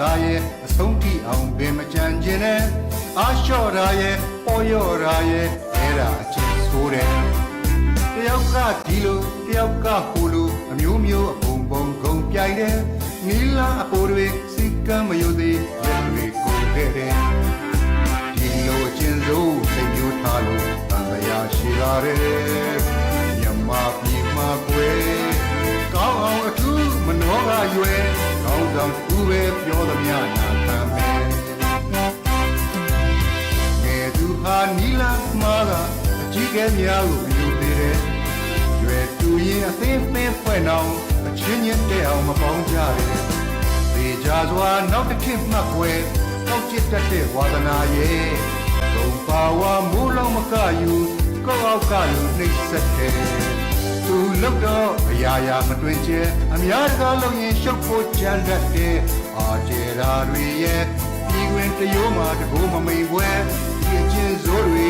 သာရဲ့အဆုံးထိအောင်ပင်မကြံခြင်းနဲ့အာလျှော့တာရဲ့ပေါ်ရော့တာရဲ့အဲ့ဒါအချင်းဆိုးတယ်တယောက်ကဒီလိုတယောက်ကဟိုလိုအမျိုးမျိုးအပုံပုံဂုံပြိုင်တယ်နီလာအပေါ်တွေစိတ်ကမ်းမယုံသေးလက်တွေကိုခဲ့တယ်ဒီလိုအချင်းစိုးစိတ်မျိုးထားလို့တန်တရားရှိလာတယ်မြမပြည်မှာကွယ်ကောင်းအောင်အထူးမနှောကရွယ် ကောင်းဆောင်သူပဲပြောသမျှနာခံမယ်ငယ်သူဟာနီလာမှာကအကြီးကဲများကိုယူသေးတယ်ရွယ်တူရင်အသေးသေးဖွဲ့နောင်အချင်းချင်းတဲ့အောင်မပေါင်းကြတယ်သေကြစွာနောက်တစ်ခေတ်မှတ်ွယ်တောက်ချစ်တတ်တဲ့ဝါဒနာရဲ့ဂုံပါဝါမိုးလုံးမကယူကောက်အောက်ကလူနှိမ့်ဆက်တယ်သူ လောက်တော့အရာရာမတွင်ကျဲအများတကားလုံးရင်ရှုပ်ဖို့ကြမ်းတတ်တဲ့အာကျေရာတွေရဲ့ဒီဝင်တရိုးမှာတကိုးမမိန်ပွဲဒီအချင်းစိုးတွေ